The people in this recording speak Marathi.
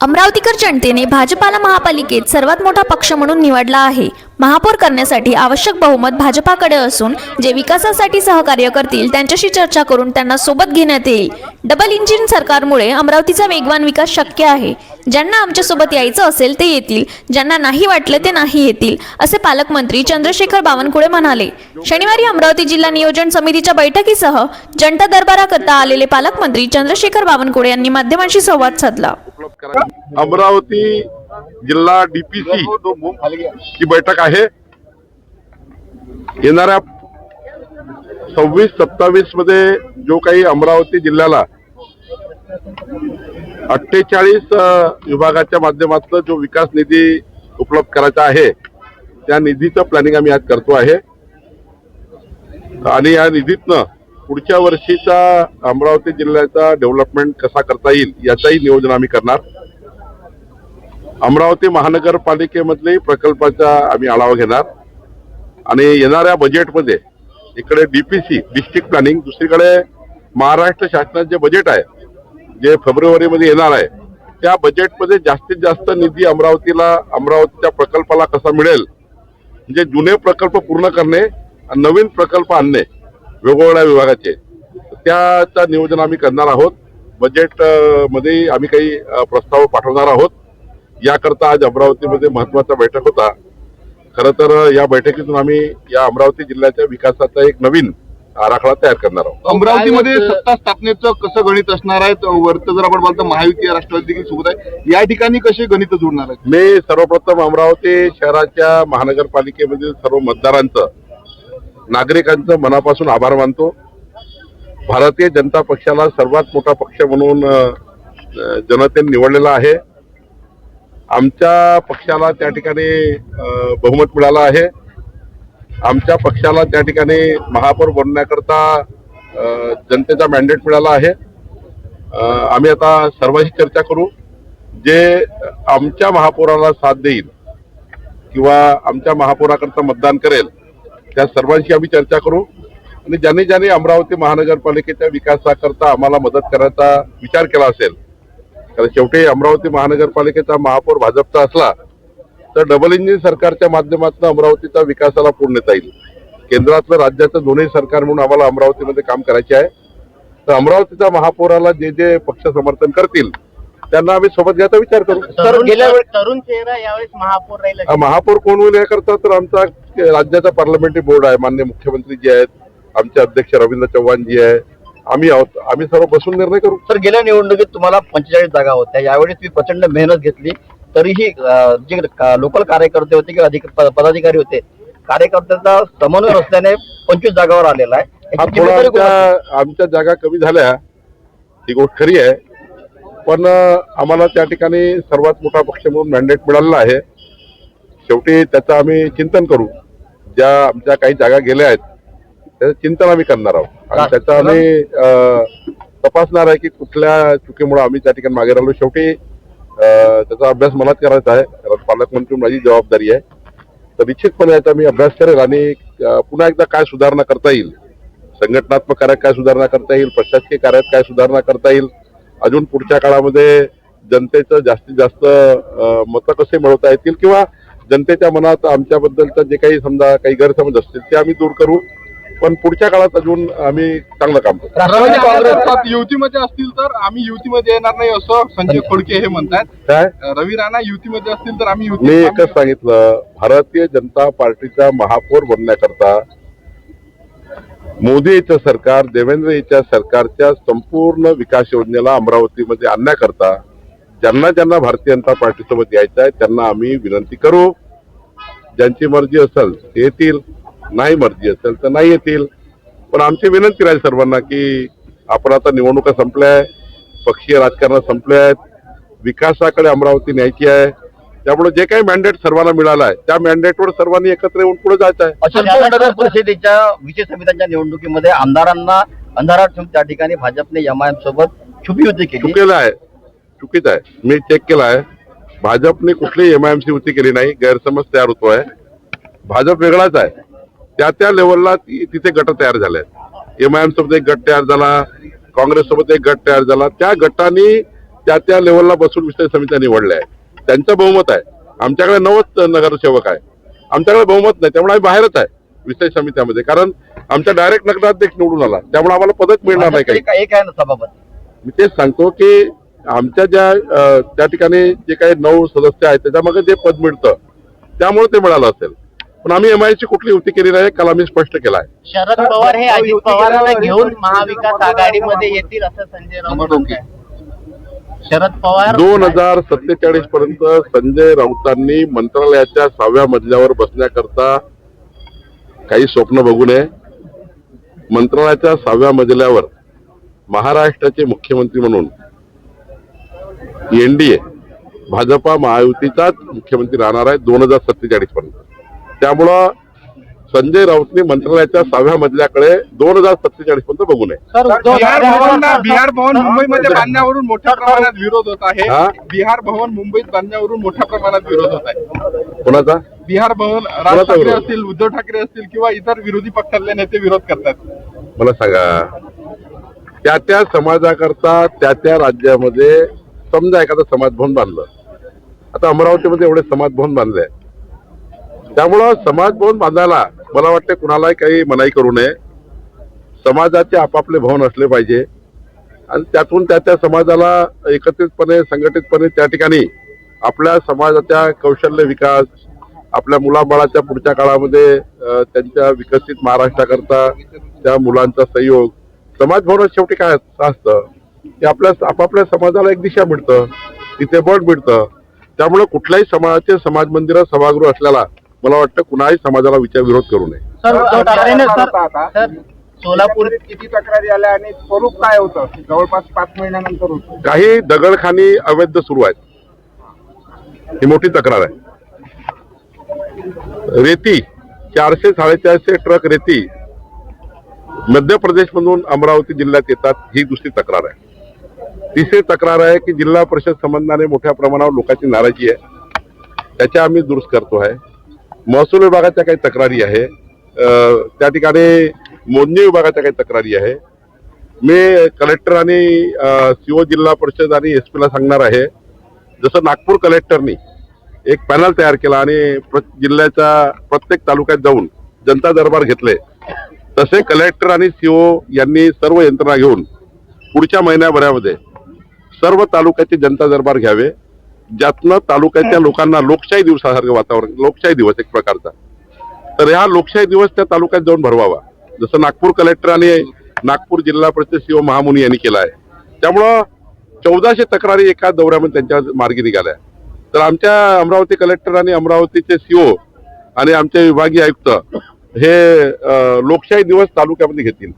अमरावतीकर जनतेने भाजपाला महापालिकेत सर्वात मोठा पक्ष म्हणून निवडला आहे. महापौर करण्यासाठी आवश्यक बहुमत भाजपाकडे असून जे विकासासाठी सहकार्य करतील त्यांच्याशी चर्चा करून त्यांना सोबत घेण्यात येईल. डबल इंजिन सरकारमुळे अमरावतीचा वेगवान विकास शक्य आहे. ज्यांना आमच्यासोबत यायचं असेल ते येतील. ज्यांना नाही वाटलं ते नाही येतील असे पालकमंत्री चंद्रशेखर बावनकुळे म्हणाले. शनिवारी अमरावती जिल्हा नियोजन समितीच्या बैठकीसह जनता दरबाराकरता आलेले पालकमंत्री चंद्रशेखर बावनकुळे यांनी माध्यमांशी संवाद साधला. अमरावती जिल्हा डीपीसी ही बैठक आहे. येणाऱ्या सव्वीस सत्तावीसमध्ये जो काही अमरावती जिल्ह्याला अठ्ठेचाळीस विभागाच्या माध्यमातून जो विकास निधी उपलब्ध करायचा आहे त्या निधीचं प्लॅनिंग आम्ही आज करतो आहे. आणि या निधीतनं पुढच्या वर्षीचा अमरावती जिल्ह्याचा डेव्हलपमेंट कसा करता येईल याचंही नियोजन आम्ही करणार. अमरावती महानगरपालिकेमधले प्रकल्पाचा आम्ही आढावा घेणार. आणि येणाऱ्या बजेटमध्ये इकडे डीपीसी डिस्ट्रिक्ट प्लॅनिंग दुसरीकडे महाराष्ट्र शासनाचे बजेट आहे जे फेब्रुवारीमध्ये येणार आहे त्या बजेटमध्ये जास्तीत जास्त निधी अमरावतीला अमरावतीच्या प्रकल्पाला कसा मिळेल? म्हणजे जुने प्रकल्प पूर्ण करणे आणि नवीन प्रकल्प आणणे वेगवेगळ्या विभागाचे. त्याचं नियोजन आम्ही करणार आहोत. बजेटमध्ये आम्ही काही प्रस्ताव पाठवणार आहोत. याकरता आज अमरावतीमध्ये महत्त्वाचा बैठक होता. खरं तर या बैठकीतून आम्ही या अमरावती जिल्ह्याच्या विकासाचा एक नवीन आराखडा तयार करणार आहोत. अमरावतीमध्ये सत्ता स्थापनेचं कसं गणित असणार आहे? वरतं जर आपण बोलतो महायुती राष्ट्रवादी देखील सोबत आहे. या ठिकाणी कसे गणित जुळणार आहेत? मी सर्वप्रथम अमरावती शहराच्या महानगरपालिकेमधील सर्व मतदारांचं नागरिकांचं मनापासून आभार मानतो. भारतीय जनता पक्षाला सर्वात मोठा पक्ष म्हणून जनतेने निवडलेला आहे. आमच्या पक्षाला त्या ठिकाणी अ, बहुमत मिळालं आहे. आमच्या पक्षाला त्या ठिकाणी महापौर बनण्याकरता जनतेचा मॅन्डेट मिळाला आहे. आम्ही आता सर्वांशी चर्चा करू. जे आमच्या महापौराला साथ देईल किंवा आमच्या महापौराकरता मतदान करेल त्या सर्वांशी आम्ही चर्चा करू. आणि ज्यांनी ज्यांनी अमरावती महानगरपालिकेच्या विकासाकरता आम्हाला मदत करायचा विचार केला असेल कारण शेवटी अमरावती महानगरपालिकेचा महापौर भाजपचा असला तर डबल इंजिन सरकारच्या माध्यमातून अमरावतीचा विकासाला पूर्ण नेता येईल. केंद्रातलं राज्याचं दोन्ही सरकार म्हणून आम्हाला अमरावतीमध्ये काम करायचे आहे. तर अमरावतीच्या महापौराला जे जे पक्ष समर्थन करतील त्यांना आम्ही सोबत घ्यायचा विचार करू. तरुण गेल्या तरुण चेहरा यावेळेस महापौर राहील. महापौर कोण होईल याकरता तर आमचा राज्याचा पार्लमेंटरी बोर्ड आहे मान्य मुख्यमंत्री जे आहेत आमचे अध्यक्ष रवींद्र चव्हाण जी आहे. आम्ही आहोत आम्ही सर्व बसून निर्णय करू. सर गेल्या निवडणुकीत तुम्हाला पंचेचाळीस जागा होत्या. यावेळेस तुम्ही प्रचंड मेहनत घेतली. तरीही जे लोकल कार्यकर्ते होते किंवा अधिक पदाधिकारी होते कार्यकर्त्यांचा समन्वय नसल्याने पंचवीस जागावर आलेला आहे? आमच्या जागा कमी झाल्या. ही गोष्ट खरी आहे. पण आम्हाला त्या ठिकाणी सर्वात मोठा पक्ष म्हणून मॅन्डेट मिळालेला आहे. शेवटी त्याचं आम्ही चिंतन करू. ज्या आमच्या काही जागा गेल्या आहेत त्याचं चिंतन आम्ही करणार आहोत. आणि त्याचं आम्ही तपासणार आहे की कुठल्या चुकीमुळे आम्ही त्या ठिकाणी मागे राहिलो. शेवटी त्याचा अभ्यास मलाच करायचा आहे. कारण पालकमंत्री माझी जबाबदारी आहे. तर निश्चितपणे याचा मी अभ्यास करेल आणि पुन्हा एकदा काय सुधारणा करता येईल? संघटनात्मक कार्यात काय सुधारणा करता येईल? प्रशासकीय कार्यात काय सुधारणा करता येईल? अजून पुढच्या काळामध्ये जनतेचं जास्तीत जास्त मतं कसे मिळवता येतील? किंवा जनतेच्या मनात आमच्याबद्दलचं जे काही समजा काही गैरसमज असतील ते आम्ही दूर करू. पण पुढच्या काळात अजून आम्ही चांगलं काम करू. राष्ट्रवादी काँग्रेस युतीमध्ये असतील तर आम्ही युतीमध्ये येणार नाही असं संजय खोडके हे म्हणतात काय? रवी राणा युतीमध्ये असतील तर आम्ही मी युती एकच सांगितलं भारतीय जनता पार्टीचा महापौर बनण्याकरता मोदीचं सरकार देवेंद्र याच्या सरकारच्या संपूर्ण विकास योजनेला अमरावतीमध्ये आणण्याकरता ज्यांना ज्यांना भारतीय जनता पार्टीसोबत यायचं आहे त्यांना आम्ही विनंती करू. ज्यांची मर्जी असेल ते येतील. नाही मर्जी असेल तर नाही येतील. पण आमची विनंती राहील सर्वांना की आपण आता निवडणुका संपल्या आहे पक्षीय राजकारण संपले आहेत विकासाकडे अमरावती न्यायची आहे. त्यामुळे जे काही मॅन्डेट सर्वांना मिळालं आहे त्या मॅन्डेटवर सर्वांनी एकत्र येऊन पुढे जायचं आहे. नगर परिषदेच्या विशेष समित्यांच्या निवडणुकीमध्ये आमदारांना अंधारात ठेवून त्या ठिकाणी भाजपने एमआयएम सोबत छुपी युती केली. चुकीचं आहे. चुकीचं आहे. मी चेक केलं आहे. भाजपने कुठलीही एमआयएमसी युती केली नाही. गैरसमज तयार होतोय. भाजप वेगळाच आहे. त्या त्या लेवलला तिथे गट तयार झाले आहेत. एमआयएम सोबत एक गट तयार झाला काँग्रेस सोबत एक गट तयार झाला. त्या गटांनी त्या त्या लेवलला बसून विषय समित्या निवडल्या आहे त्यांचं बहुमत आहे. आमच्याकडे नवच नगरसेवक आहे. आमच्याकडे बहुमत नाही त्यामुळे आम्ही बाहेरच आहे विषय समित्यामध्ये. कारण आमच्या डायरेक्ट नगराध्यक्ष निवडून आला. त्यामुळे आम्हाला पदच मिळणार नाही काही. एक आहे ना सभापती? मी तेच सांगतो की आमच्या ज्या त्या ठिकाणी जे काही नऊ सदस्य आहेत त्याच्यामागे जे पद मिळतं त्यामुळे ते मिळालं असेल. पण आम्ही एमआयची कुठली युती केली नाही काल आम्ही स्पष्ट केला आहे. शरद पवार हे अजित पवारांना घेऊन महाविकास आघाडीमध्ये येतील असं संजय राऊत. शरद पवार दोन हजार सत्तेचाळीस पर्यंत संजय राऊतांनी मंत्रालयाच्या सहाव्या मजल्यावर बसण्याकरता काही स्वप्न बघू नये. मंत्रालयाच्या सहाव्या मजल्यावर महाराष्ट्राचे मुख्यमंत्री म्हणून एनडीए भाजपा महायुतीचाच मुख्यमंत्री राहणार आहे दोन हजार सत्तेचाळीस पर्यंत. त्यामुळं संजय राऊतने मंत्रालयाच्या सहाव्या मजल्याकडे दोन हजार सत्तेचाळीस पर्यंत बघू नये. बिहार भवन मुंबईमध्ये बांधण्यावरून मोठ्या प्रमाणात विरोध होत आहे. हा? बिहार भवन मुंबईत बांधण्यावरून मोठ्या प्रमाणात विरोध होत आहे. कोणाचा? बिहार भवन राज ठाकरे विरोध? असतील उद्धव ठाकरे असतील किंवा इतर विरोधी पक्षातले नेते विरोध करतात. मला सांगा. त्या त्या समाजाकरता त्या त्या राज्यामध्ये समजा एखादं समाजभवन बांधलं. आता अमरावतीमध्ये एवढे समाजभवन बांधले. त्यामुळं त्यामुळं समाजभवन बांधायला मला वाटतं कुणालाही काही मनाई करू नये. समाजाचे आपापले भवन असले पाहिजे. आणि त्यातून त्या त्या समाजाला एकत्रितपणे संघटितपणे त्या ठिकाणी आपल्या समाजाच्या कौशल्य विकास आपल्या मुलाबाळाच्या पुढच्या काळामध्ये त्यांच्या विकसित महाराष्ट्राकरता त्या मुलांचा सहयोग. समाज भवनात शेवटी काय असतं? की आपल्या आपापल्या समाजाला एक दिशा मिळतं तिथे बळ मिळतं. त्यामुळे कुठल्याही समाजाचे समाज मंदिर सभागृह असल्याला मला वाटतं कुणाही समाजाला विचार विरोध करू नये. सोलापूर किती तक्रारी आल्या आणि स्वरूप काय होतं? जवळपास पाच महिन्यानंतर होतं. काही दगडखानी अवैध सुरू आहेत. ही मोठी तक्रार आहे. रेती चारशे साडेचारशे ट्रक रेती मध्य प्रदेशमधून अमरावती जिल्ह्यात येतात ही दुसरी तक्रार आहे. तिसरी तक्रार आहे की जिल्हा परिषद संबंधाने मोठ्या प्रमाणावर लोकांची नाराजी आहे. त्याच्या आम्ही दुरुस्त करतो आहे महसूल विभागाच्या काही तक्रारी आहे. त्या ठिकाणी मोजणी विभागाच्या काही तक्रारी आहे. मी कलेक्टर आणि सीओ जिल्हा परिषद आणि एस पीला सांगणार आहे. जसं नागपूर कलेक्टरनी एक पॅनल तयार केला आणि प्र- जिल्ह्याच्या प्रत्येक तालुक्यात जाऊन जनता दरबार घेतले तसे कलेक्टर आणि सीओ यांनी सर्व यंत्रणा घेऊन पुढच्या महिन्याभरामध्ये सर्व तालुक्याचे जनता दरबार घ्यावे. ज्यातनं तालुक्याच्या लोकांना लोकशाही दिवसासारखं वातावरण लोकशाही दिवस एक प्रकारचा. तर हा लोकशाही दिवस त्या तालुक्यात जाऊन भरवावा. जसं नागपूर कलेक्टर आणि नागपूर जिल्हा परिषद सीओ महामुनी यांनी केला आहे. त्यामुळं चौदाशे तक्रारी एका दौऱ्यामध्ये त्यांच्या मार्गी निघाल्या. तर आमच्या अमरावती कलेक्टर आणि अमरावतीचे सीओ आणि आमचे विभागीय आयुक्त हे लोकशाही दिवस तालुक्यामध्ये घेतील.